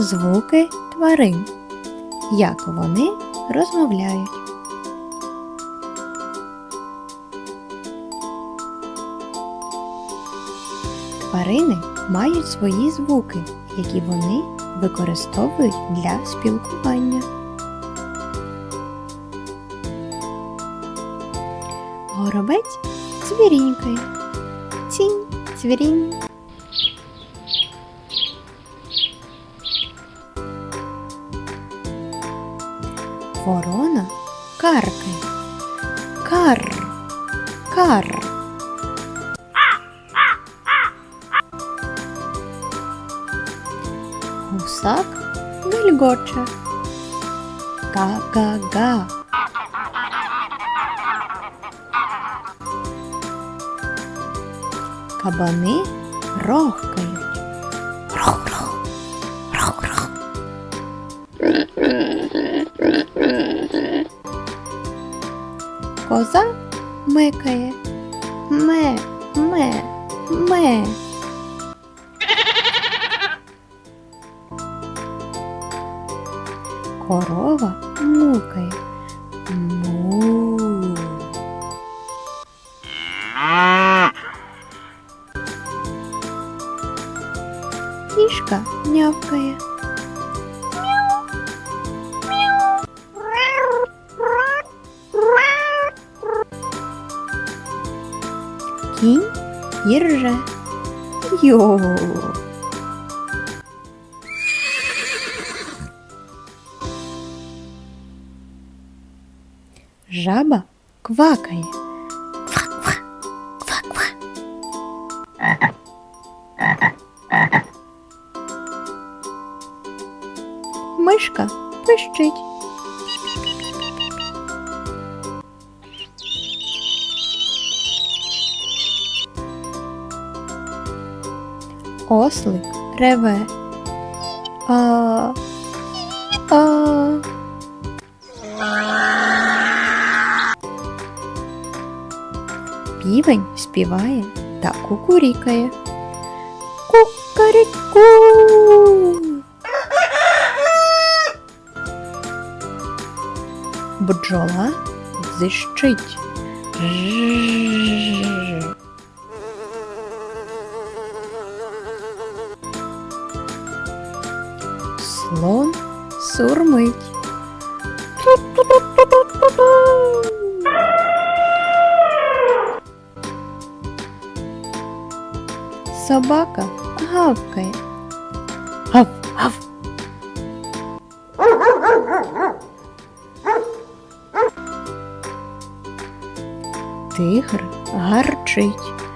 Звуки тварин. Як вони розмовляють. Тварини мають свої звуки, які вони використовують для спілкування. Горобець цвірінькає. Цінь, цвірінь. Ворона каркає. Кар. Кар. Гусак гальгоче. Га-га-га. Кабани рохкають. Рох-рох. Коза мекає. Ме, ме, ме. Корова мукає. Му. Кішка нявкає. Кінь їрже. Йо. Жаба квакає. Ква-ква. Мишка пищить. Ослик реве. А. А. Півень співає та кукурікає. Кукаріку. Бджола зищить. Слон сурмить. Собака гавкає. Гав, гав. Тигр гарчить.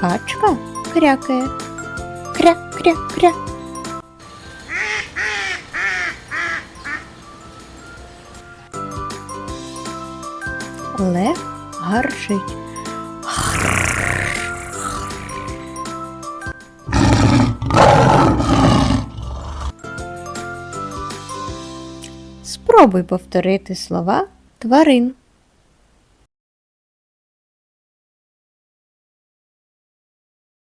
Качка крякає. Кря, кря, кря. Лев гарчить. Спробуй повторити слова тварин.